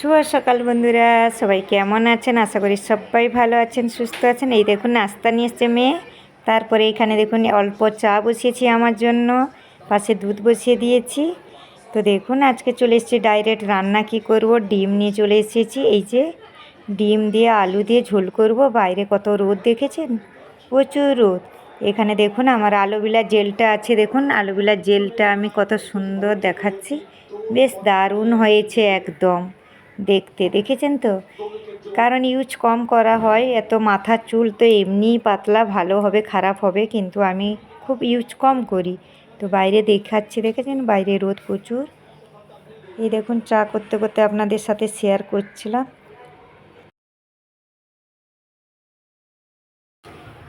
শুভ সকাল বন্ধুরা, সবাই কেমন আছেন? আশা করি সবাই ভালো আছেন, সুস্থ আছেন। এই দেখুন, নাস্তা নিয়ে এসছে মেয়ে। তারপরে এখানে দেখুন, অল্প চা বসিয়েছি আমার জন্য। পাশে দুধ বসিয়ে দিয়েছি। তো দেখুন, আজকে চলে এসেছি ডাইরেক্ট রান্না কি করব? ডিম নিয়ে চলে এসেছি। এই যে ডিম দিয়ে আলু দিয়ে ঝোল করব। বাইরে কত রোদ দেখেছেন? প্রচুর রোদ। এখানে দেখুন, আমার আলুবিলার জেলটা আছে। দেখুন, আলুবিলার জেলটা আমি কত সুন্দর দেখাচ্ছি। বেশ দারুণ হয়েছে একদম। দেখতে, দেখেছেন তো? কারণ ইউজ কম করা হয়, এত মাথার চুল তো এমনিই পাতলা, ভালো হবে, খারাপ হবে, কিন্তু আমি খুব ইউজ কম করি। তো বাইরে দেখাচ্ছি, দেখেছেন? বাইরে রোদ প্রচুর। এই দেখুন, চা করতে করতে আপনাদের সাথে শেয়ার করছিলাম।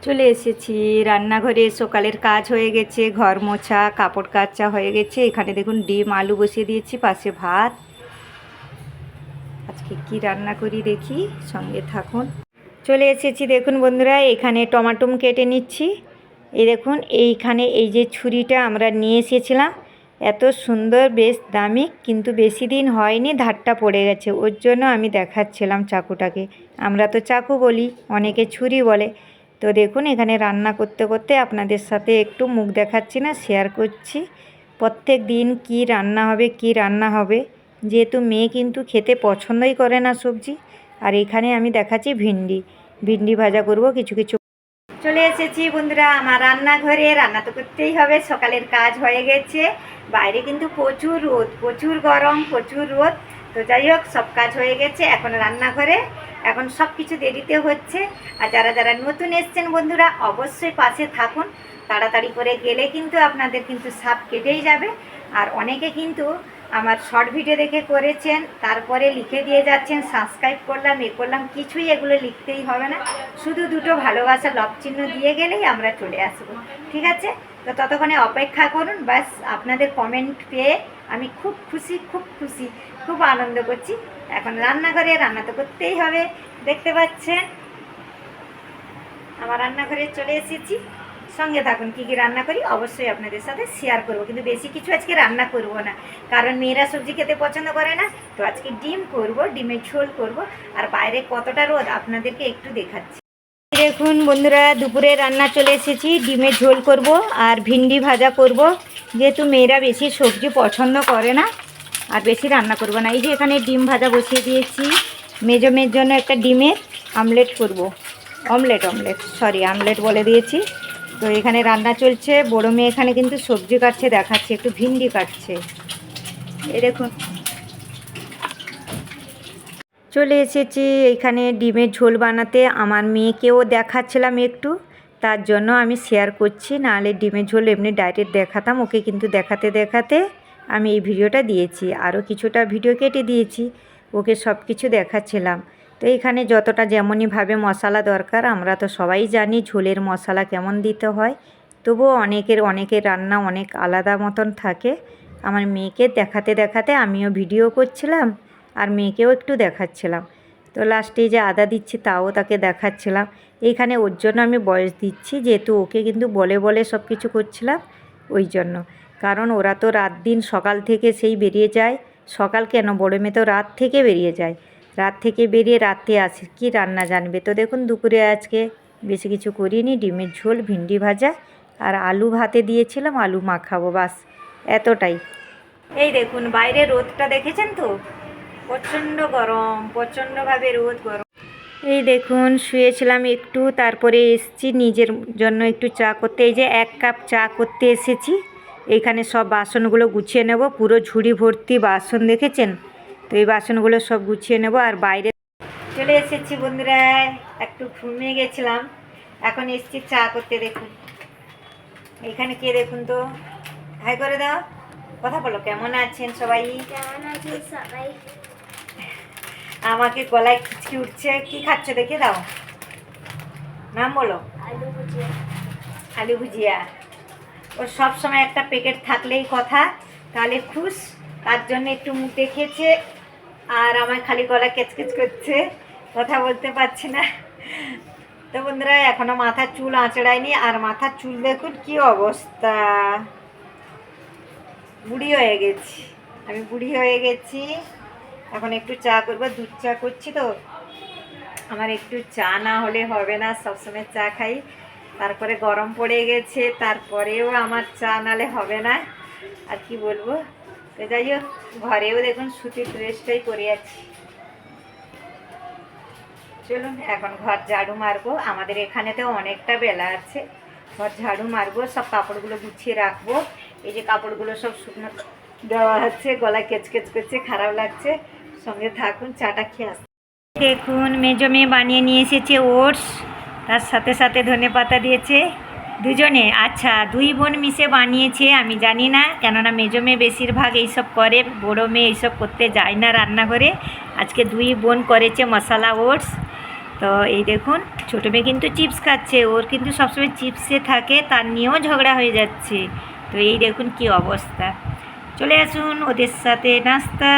চলে এসেছি, রান্নাঘরে সকালের কাজ হয়ে গেছে, ঘর মোছা, কাপড় কাচা হয়ে গেছে। এখানে দেখুন, ডিম, আলু বসিয়ে দিয়েছি, পাশে ভাত। আজকে কি রান্না করি দেখি, সঙ্গে থাকুন। চলে এসেছি দেখুন বন্ধুরা, এখানে টমাটোম কেটে নিচ্ছি। এই দেখুন, এইখানে এই যে ছুরিটা আমরা নিয়ে এসেছিলাম, এত সুন্দর, বেশ দামি, কিন্তু বেশি দিন হয়নি, ধারটা পড়ে গেছে। ওর জন্য আমি দেখাচ্ছিলাম চাকুটাকে। আমরা তো চাকু বলি, অনেকে ছুরি বলে। তো দেখুন, এখানে রান্না করতে করতে আপনাদের সাথে একটু মুখ দেখাচ্ছি না শেয়ার করছি। প্রত্যেক দিন কি রান্না হবে, কি রান্না হবে। যেহেতু মেয়ে কিন্তু খেতে পছন্দই করে না সবজি, আর এখানে আমি দেখাচ্ছি ভিন্ডি। ভিন্ডি ভাজা করব, কিছু কিছু চলে এসেছি বন্ধুরা আমার রান্নাঘরে। রান্না তো করতেই হবে, সকালের কাজ হয়ে গেছে। বাইরে কিন্তু প্রচুর রোদ, প্রচুর গরম, প্রচুর রোদ। তো যাই হোক, সব কাজ হয়ে গেছে এখন রান্নাঘরে। এখন সব কিছু দেরিতে হচ্ছে। আর যারা যারা নতুন এসছেন বন্ধুরা, অবশ্যই পাশে থাকুন। তাড়াতাড়ি করে গেলে কিন্তু আপনাদের কিন্তু সাপ কেটেই যাবে। আর অনেকে কিন্তু আমার শর্ট ভিডিও দেখে করেছেন, তারপরে লিখে দিয়ে যাচ্ছেন সাবস্ক্রাইব করলাম, এ করলাম, কিছুই এগুলো লিখতেই হবে না। শুধু দুটো ভালোবাসা লব চিহ্ন দিয়ে গেলেই আমরা চলে আসব, ঠিক আছে? তো ততক্ষণে অপেক্ষা করুন বাস আপনাদের কমেন্ট পেয়ে আমি খুব খুশি খুব খুশি, খুব আনন্দ করছি। এখন রান্নাঘরে রান্না তো করতেই হবে, দেখতে পাচ্ছেন? আমার রান্নাঘরে চলে এসেছি। সঙ্গে থাকুন, কী কী রান্না করি অবশ্যই আপনাদের সাথে শেয়ার করব। কিন্তু বেশি কিছু আজকে রান্না করব না, কারণ মেয়েরা সবজি খেতে পছন্দ করে না, তো আজকে ডিম করব, ডিমের ঝোল করব, আর বাইরে কতটা রোদ আপনাদেরকে একটু দেখাচ্ছি। দেখুন বন্ধুরা, দুপুরে রান্না চলে এসেছি, ডিমের ঝোল করব আর ভিন্ডি ভাজা করব। যেহেতু মেয়েরা বেশি সবজি পছন্দ করে না, আর বেশি রান্না করব না। এই যে এখানে ডিম ভাজা বসিয়ে দিয়েছি, মেজো মেয়ের জন্য একটা ডিমের আমলেট করব। অমলেট অমলেট সরি আমলেট বলে দিয়েছি। তো এখানে রান্না চলছে। বড় মেয়ে এখানে কিন্তু সবজি কাটছে, দেখাচ্ছে, একটু ভিন্ডি কাটছে। এই দেখুন। চলে এসেছি এখানে ডিমের ঝোল বানাতে। আমার মেয়েকেও দেখাচ্ছিলাম একটু। তার জন্য আমি শেয়ার করছি, নাহলে ডিমের ঝোল এমনি ডাইরেক্ট দেখাতাম, ওকে কিন্তু দেখাতে দেখাতে আমি এই ভিডিওটা দিয়েছি। আরও কিছুটা ভিডিও কেটে দিয়েছি, ওকে সব কিছু দেখাচ্ছিলাম। তো এখানে যতটা যেমনইভাবে মশলা দরকার, আমরা তো সবাই জানি ঝোলের মশলা কেমন দিতে হয়। তবুও অনেকের অনেকের রান্না অনেক আলাদা মতন থাকে। আমার মেয়েকে দেখাতে দেখাতে আমিও ভিডিও করছিলাম আর মেয়েকেও একটু দেখাচ্ছিলাম। তো লাস্টে যে আদা দিচ্ছি তাও তাকে দেখাচ্ছিলাম। এইখানে ওর জন্য আমি বয়স দিচ্ছি, যেহেতু ওকে কিন্তু বলে বলে সব কিছু করছিলাম ওই জন্য। কারণ ওরা তো রাত দিন সকাল থেকে সেই বেরিয়ে যায়। সকাল কেন? বড় মেয়ে তো রাত থেকে বেরিয়ে যায়। রাত থেকে বেরিয়ে রাতে আসে। কি রান্না জানবে? তো দেখুন, দুপুরে আজকে বেশি কিছু করিনি। ডিমের ঝোল, ভিন্ডি ভাজা আর আলু ভাতে দিয়েছিলাম, আলু মাখাবো, বাস। এতটাই। এই দেখুন, বাইরে রোদটা দেখেছেন তো? প্রচণ্ড গরম, প্রচণ্ডভাবে রোদ, গরম। এই দেখুন, শুয়েছিলাম একটু, তারপরে এসছি, নিজের জন্য একটু চা করতে। এই যে এক কাপ চা করতে এসেছি। এইখানে সব বাসনগুলো গুছিয়ে নেব, পুরো ঝুড়ি ভর্তি বাসন দেখেছেন? তো এই বাসনগুলো সব গুছিয়ে নেব আর বাইরে চলে এসেছি বন্ধুরা। একটু ঘুমিয়ে গেছিলাম। এখন এসেছি চা করতে দেখুন। এখানে কে দেখুন তো? হাই করে দাও। কথা বলো কেমন আছেন সবাই? কেমন আছেন সবাই? আমাকে গলায় খিচকি উঠছে। কি খাচ্ছ দেখে দাও। নাম বলো। আলু ভুজিয়া। আলু ভুজিয়া। ওর সব সময় একটা প্যাকেট থাকলেই কথা। তাহলে খুশ। তার জন্য একটু মুখ দেখিয়েছে। আর আমার খালি গলা কেচকেচ করছে, কথা বলতে পারছি না। তো বন্ধুরা, এখনও মাথার চুল আঁচড়ায়নি, আর মাথার চুল দেখুন কি অবস্থা। বুড়ি হয়ে গেছি। আমি বুড়ি হয়ে গেছি। এখন একটু চা করব, দুধ চা করছি তো। আমার একটু চা না হলে হবে না, সবসময় চা খাই। তারপরে গরম পড়ে গেছে, তারপরেও আমার চা নালে হবে না। আর কি বলব? তো যাই হোক, ঘরেও দেখুন সুতির ড্রেসটাই পরে আছি। চলুন, এখন ঘর ঝাড়ু মারবো। আমাদের এখানে তো অনেকটা বেলা আছে। ঘর ঝাড়ু মারবো, সব কাপড়গুলো গুছিয়ে রাখব। এই যে কাপড়গুলো সব শুকনো দেওয়া হচ্ছে গলা কেচকেচ করছে, খারাপ লাগছে। সঙ্গে থাকুন, চাটা খেয়ে আসতে দেখুন, মেজো মেয়ে বানিয়ে নিয়ে এসেছে, ওটস। তার সাথে সাথে ধনে পাতা দিয়েছে। দুজনে আচ্ছা দুই বোন মিশে বানিয়েছে, আমি জানি না, কেননা মেজো মেয়ে বেশিরভাগ এইসব করে, বড়ো মেয়ে এইসব করতে যায় না রান্নাঘরে। আজকে দুই বোন করেছে মশলা ওটস। তো এই দেখুন, ছোটো মেয়ে কিন্তু চিপস খাচ্ছে, ওর কিন্তু সবসময় চিপসে থাকে, তার নিয়েও ঝগড়া হয়ে যাচ্ছে। তো এই দেখুন কি অবস্থা। চলে আসুন ওদের সাথে নাস্তা।